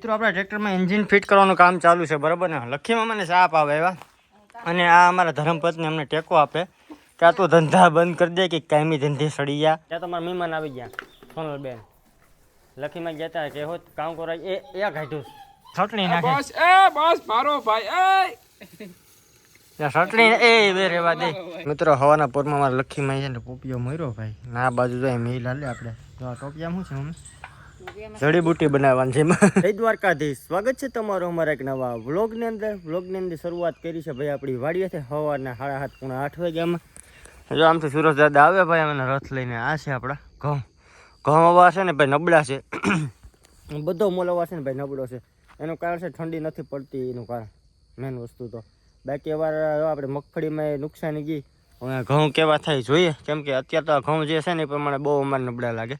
મિત્રો આપણા ટ્રેક્ટરમાં એન્જિન ફિટ કરવાનું કામ ચાલુ છે બરાબર ને? લખી મામાને સાપ આવે એવા. અને આ અમારા ધર્મપત્ની અમને ટેકો આપે ત્યાં તો ધંધા બંધ કરી દે કે કાયમી ધંધે સડી ગયા. ત્યાં તમારા મહેમાન આવી ગયા સોનલબેન લખીમાં ગયા હતા કે હોત કામ કરો એ એ કાઢ્યું ચટણી નાખે. બસ એ બસ મારો ભાઈ એ! છટણી ચટણી એ બે રેવા દે. મિત્રો હવાના પોરમાં મારા લખીમાં છે ને પોપિયો મર્યો ભાઈ. ના આ બાજુ જાય મેલ હાલે આપણે તો આ ટોપિયા શું છે મમ્મી? જડીબુટી બનાવવાની છે જય દ્વારકાધીશ. સ્વાગત છે તમારું અમારા એક નવા વ્લોગની અંદર. વ્લોગની અંદર શરૂઆત કરી છે ભાઈ આપણી વાડીએથી સવારના સાડા સાત પૂણા આઠ વાગ્યામાં જો આમથી સુરજ દાદા આવે ભાઈ, અમે રથ લઈને આ છે આપણા. ઘઉં. ઘઉં અવા છે ને ભાઈ નબળા છે. બધો મોલ અવા છે ને ભાઈ નબળો છે. એનું કારણ છે ઠંડી નથી પડતી એનું કારણ મેન વસ્તુ તો. બાકી વાર આપણે મગફળીમાં નુકસાની ગઈ. હવે ઘઉં કેવા થાય જોઈએ. કેમ કે અત્યારે તો ઘઉં જે છે ને એ પ્રમાણે બહુ અમારે નબળા લાગે.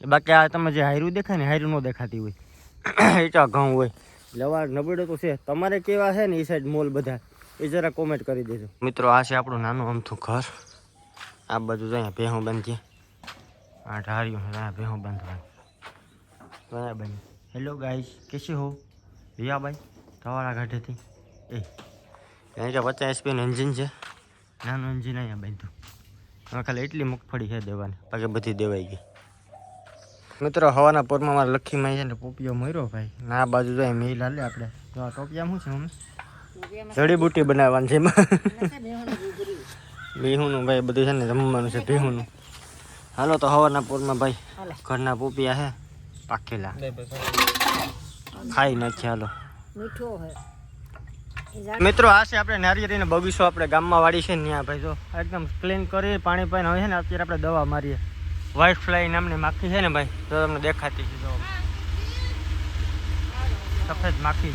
બાકી આ તમે જે હાયરું દેખાય ને હાયરું ન દેખાતી હોય. એ ચા ઘઉં હોય. લવાડ નબળો તો છે. તમારે કેવા છે ને એ સાઈડ મોલ બધા? એ જરા કોમેન્ટ કરી દેજો. મિત્રો આ છે આપણું નાનું અમથું ઘર. આ બધું અહીંયા ભેહું બાંધીએ આ ઢાર્યું અહીંયા ભેહું બાંધવાનું બરાબર. હેલો ગાઈસ કેસી હો? રિયાભાઈ તમારા ઘાટેથી એ કારણ કે પચાસ એસપીનું એન્જિન છે. નાનું એન્જિન અહીંયા બાંધ્યું. હવે ખાલી એટલી મગફળી છે દેવાની. બાકી બધી દેવાઈ ગઈ. મિત્રો હવાના પોરમાં મારા લખીમાં છે ને પોપિયો મર્યો ભાઈ. ના બાજુ જાય મેલ હાલે આપણે. તો આ ટોપિયા શું છે મમ્મી? જડીબુટી બનાવવાની છે એમાં. બેહુનું ભાઈ બધું છે ને જમવાનું છે ભેહુનું હાલો તો હવાના પોરમાં ભાઈ ઘરના પોપિયા છે પાકેલા. ખાઈ નાખી હાલો. મીઠો મિત્રો આ છે આપણે નારિયેરીનો બગીચો આપણે ગામમાં વાળી છે ને ત્યાં ભાઈ જો. એકદમ ક્લીન કરી પાણી પાણી હોય છે ને અત્યારે આપણે દવા મારીએ. વ્હાઇટ ફ્લાય નામની માખી છે ને ભાઈ, તો તમને દેખાતી છે, જો. સફેદ માખી.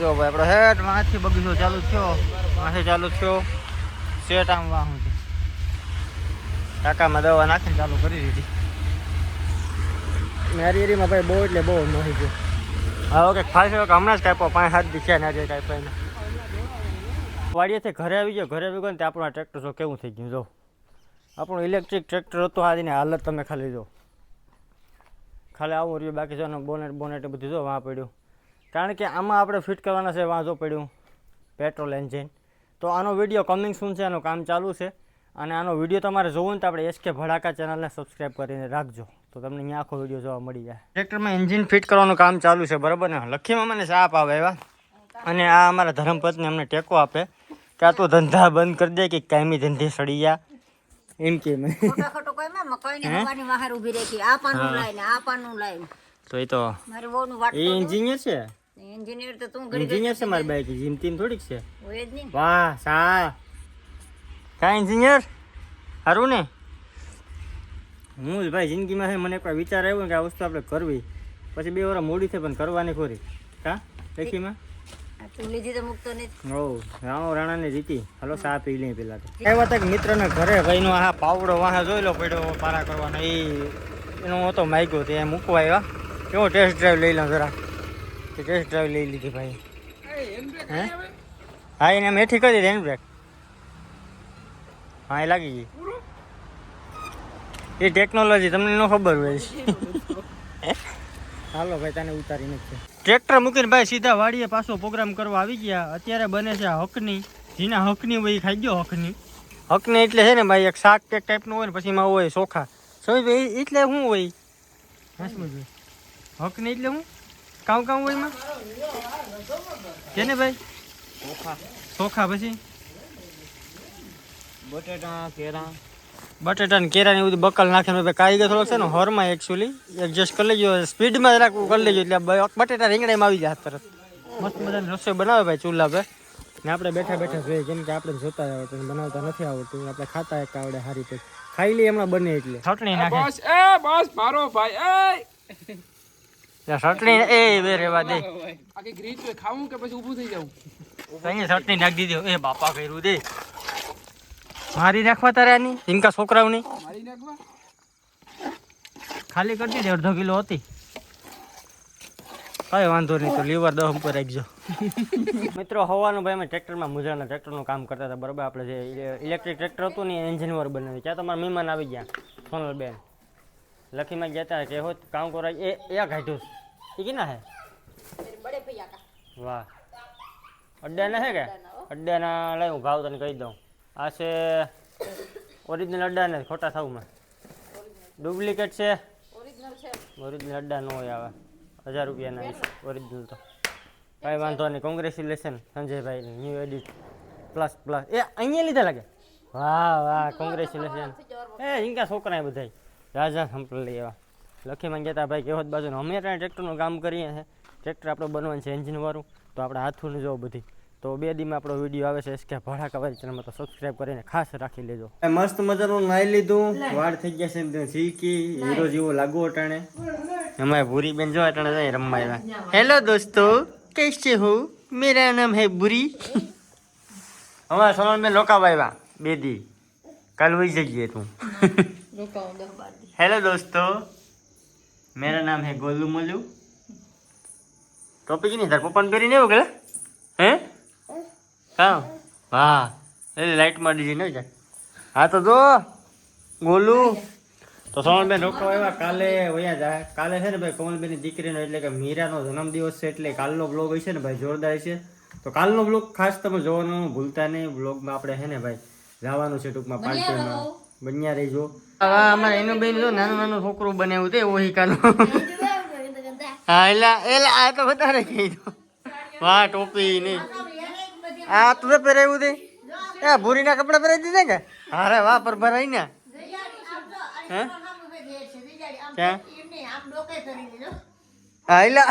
જો ભાઈ આપણો હેઠ વાંથી બગીચો ચાલુ થયો. વાંથી ચાલુ થયો. શેઠ આમ વાહું છે. ટાંકામાં દવા નાખીને ચાલુ કરી દીધી. નારિયેળીમાં ભાઈ બહુ એટલે બહુ મહી ગયો. હા, ઓકે ખાસ હમણાં જ કાપ્યો, પાંચ, સાત છે નારિયેળ કાપ્યા વાડીએથી ઘરે આવી ગયો, ઘરે આવી ગયો ને તે આપણું ટ્રેક્ટર જો કેવું થઈ ગયું, જો. આપણું ઇલેક્ટ્રિક ટ્રેક્ટર હતું આજની હાલત તમે ખાલી જો. ખાલી આવું રહ્યું, બાકી જો બોનેટ બોનેટ બધું જો વાં પડ્યું. કારણ કે આમાં આપણે ફિટ કરવાના છે, વાં જો પડ્યું. પેટ્રોલ એન્જિન તો આનો વીડિયો કમિંગ શું છે એનું કામ ચાલુ છે. અને આનો વીડિયો તમારે જોવો ને તો આપણે એસકે ભડાકા ચેનલને સબસ્ક્રાઈબ કરીને રાખજો. તો તમને અહીંયા આખો વીડિયો જોવા મળી જાય. ટ્રેક્ટરમાં એન્જિન ફિટ કરવાનું કામ ચાલુ છે, બરાબર ને? લખીમાં મને સાપ આવે એવા. અને આ અમારા ધર્મપત્ની અમને ટેકો આપે કે આ તો ધંધા બંધ કરી દે કે કાયમી ધંધે સડી ગયા. એમ કે મેં ખોટા ખોટો કોઈ માં મકાઈ ની હવાની બહાર ઊભી રહી આ પાનું લાઈને આ પાનું લાઈને તો એ તો મારી બહુ નું વાટ એ એન્જિનિયર છે? એન્જિનિયર તો તું ઘડી એન્જિનિયર છે મારી બાઈક જીમ તીમ થોડીક છે. ઓય જ નહીં. વાહ સા કા એન્જિનિયર? હારું ને? હું જ ભાઈ જિંદગીમાં હે મને કોઈ વિચાર આવ્યો ને કે આ વસ્તુ આપણે કરવી. પછી બે વાર મોડી થઈ પણ કરવાની ખોરી. કા? લેખીમાં મિત્રના ઘરે ભાઈનો આ પાવડો વાહ જોઈ લો પડ્યો પારા કરવાનો. એ, એનો હું તો માગ્યો તે મૂકવા આવ્યા. કેવો ટેસ્ટ ડ્રાઈવ લઈ લઉં જરા. ટેસ્ટ ડ્રાઈવ લઈ લીધી ભાઈ. હે? હા, એને મેઠી કરી દે બ્રેક હા, એ લાગી ગઈ. એ ટેકનોલોજી તમને ન ખબર હોય. હાલો, ભાઈ, તને ઉતારી નથી ટ્રેક્ટર મૂકીને ભાઈ સીધા વાડીએ પાછો પ્રોગ્રામ કરવા આવી ગયા. અત્યારે બને છે હકની. જીના હકની હોય ખાઈ ગયો હકની. હકની એટલે છે ને ભાઈ એક શાક કે ટાઈપનું હોય ને પછી એમાં હોય ચોખા. સમજ એટલે શું હોય? હકની એટલે હું કામ કામ હોય એમાં? કેને ભાઈ? ચોખા પછી? બટેટા કેરા. બટેટા ને કેરા ને બધું બકલ નાખીને કારીગર થોડોક છે ને હોરમાં એકચ્યુઅલી એડજસ્ટ કરી લેજો સ્પીડમાં જરાક કરી લેજો એટલે બટેટા રીંગણામાં આવી જાય તરત. મસ્ત મજાની રસોઈ બનાવે ભાઈ ચૂલા પર. ને આપણે બેઠા બેઠા જોઈએ કેમ કે આપણે જોતા આવડતું બનાવતા નથી આવડતું આપણે ખાતા એક આવડે સારી રીતે. ખાઈ લઈએ હમણાં બને એટલે. ચટણી નાખે. બસ એ બસ મારો ભાઈ એ ચટણી એ બે રેવા દે. આ કઈ ગ્રીન ખાવું કે પછી ઊભું થઈ જાવું? અહીંયા ચટણી નાખી દીધી. એ બાપા કર્યું દે. મારી રાખવા તારે આની? ટીંકા છોકરાઓની? ખાલી કરી દીધી અડધો કિલો હતી. કઈ વાંધો નહીં તો લીવર દહમ પર રાખજો. મિત્રો હવાનું ભાઈ અમે ટ્રેક્ટરમાં મુજરાના ટ્રેક્ટરનું કામ કરતા હતા બરાબર? આપણે જે ઇલેક્ટ્રિક ટ્રેક્ટર હતું ને એન્જિન વર બનાવી ત્યાં તમારા મહેમાન આવી ગયા સોનલ બેન. લખીમાં ગયા હતા કે હોત કામ કરવા એ એ ઘાટ્યું એ ના હે વાહ. અડ્ડા ના હે કે અડ્ડા ના લઈ હું ભાવ તને કહી દઉં. આ છે ઓરિજિનલ અડ્ડા ને ખોટા થાવમાં ડુપ્લિકેટ છે. ઓરિજિનલ અડ્ડા ન હોય આવે. હજાર રૂપિયાના ઓરિજિનલ તો. કાંઈ વાંધો નહીં. Congratulation Sanjaybhai new edit plus plus એ અહીંયા લીધા લાગે? વાહ વાહ. કોંગ્રેચ્યુલેશન એ ઇનકા છોકરા બધા રાજા સંપલ લઈ આવ્યા લખી માંગ્યા ભાઈ કેવત બાજુનું. અમે ત્યાં ટ્રેક્ટરનું કામ કરીએ છીએ ટ્રેક્ટર આપણે બનવાનું છે એન્જિનવાળું તો આપણે હાથું જો બધી. તો બે દીમાં આપણો વિડીયો આવે છે એસકે ભડાકા વાળી ચેનલમાં તો સબસ્ક્રાઇબ કરીને ખાસ રાખી લેજો મસ્ત મજાનું નાઈ લીધું વાળ થઈ ગયા છે એકદમ સિલ્કી હીરો જેવો લાગુ અટાણે हमारे बुरी बहन जो अटण जाए रम्मा हेलो दोस्तों कैसे हो मेरा नाम है बुरी हमारे सोनल में लोका बाबा बेदी कल वही जगह तू રોકાઉં દસ બાર દી हेलो दोस्तों मेरा नाम है गोलू मोलू टॉपिक नहीं सर पपन पेरी नहीं हो गया हैं કામ હા. એ લાઇટમાં ડીજી નહીં જાય. હા તો જો ગોલુ. તો સોનલબેન રોકડો આવ્યા. કાલે વયા જાય. કાલે છે ને ભાઈ કોમલબેનની દીકરીનો એટલે કે મીરાનો જન્મદિવસ છે એટલે કાલનો બ્લોગ હશે ને ભાઈ જોરદાર છે તો કાલનો બ્લોગ ખાસ તમે જોવાનું ભૂલતા નહીં. બ્લોગમાં આપણે છે ને ભાઈ જવાનું છે ટૂંકમાં પાર્ટીમાં બન્યા રહીજો. હા અમારે એનું બેન જો નાનું નાનું છોકરું બનાવ્યું તે ઓહી ઓહિકાનું હા એટલે એટલે આ તો વધારે કહી દો. વાહ ટોપી નહીં. આ તું પહેરાવ્યું તે. એ ભૂરીના કપડા પહેરાવી દીધા કે? અરે વાહ, પર ભરાઈ ને. હે? એટલે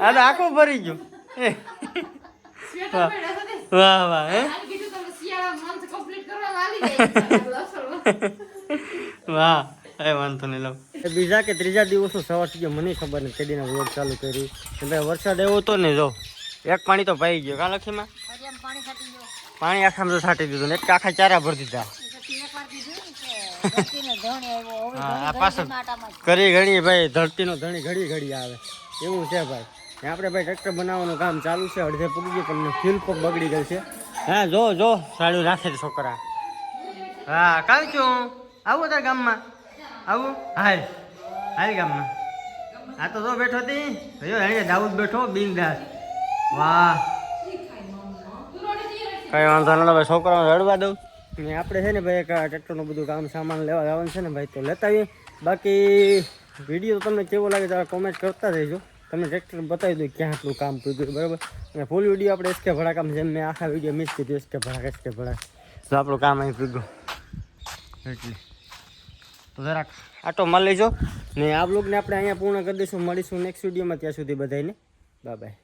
આ તો આખું ભરી ગયું. વાહ. વાહ હે? વાહ, એ વાંધો નહીં લઉં બીજા કે ત્રીજા દિવસનો સવાર સુધી મને ખબર નથી કેદીના વ્લોગ ચાલુ કર્યું. એટલે વરસાદ એવો હતો ને, જો. એક પાણી તો પાઈ ગયો. કા લખીમાં પાણી આખામાં તો છાંટી દીધું ને. એક આખા ચારા ભરી દીધા. હા, પાછળ. ઘડી ઘડી ભાઈ ધરતીનો ધણી ઘડી ઘડી આવે. એવું છે ભાઈ. આપણે ભાઈ ટ્રેક્ટર બનાવવાનું કામ ચાલુ છે. અડધે પૂગી ગયું પણ ફ્યુલ પંપ બગડી ગયું છે. હા જો જો. સાડું રાખે છોકરા. હા કાલ છું આવું તાર ગામમાં? આવું? હાલ. હાલ ગામમાં. આ તો જો બેઠો હતી જો અહીંયા દાઉદ બેઠો બિંદાસ વાહ. કઈ વાંધો ન ભાઈ છોકરાઓને રડવા દઉં. ને આપણે છે ને ભાઈ ટ્રેક્ટરનું બધું કામ સામાન લેવા જવાનું છે ને ભાઈ તો લેતા આવીએ. બાકી વીડિયો તમને કેવો લાગે તો કોમેન્ટ કરતા રહેજો. તમે ટ્રેક્ટર બતાવી દઉં ક્યાં આટલું કામ પૂછ્યું બરાબર? અને ફૂલ વીડિયો આપણે એસકે ભડા કામ જેમ મેં આખા વીડિયો મિસ કીધું એસકે ભડાક એસકે ભડાક. તો આપણું કામ અહીં પૂગ્યું એટલે. તો જરાક આટો મળી લેજો. ને આ બ્લોગને આપણે અહીંયા પૂર્ણ કરી દઈશું. મળીશું નેક્સ્ટ વિડીયોમાં ત્યાં સુધી બધાને બાય બાય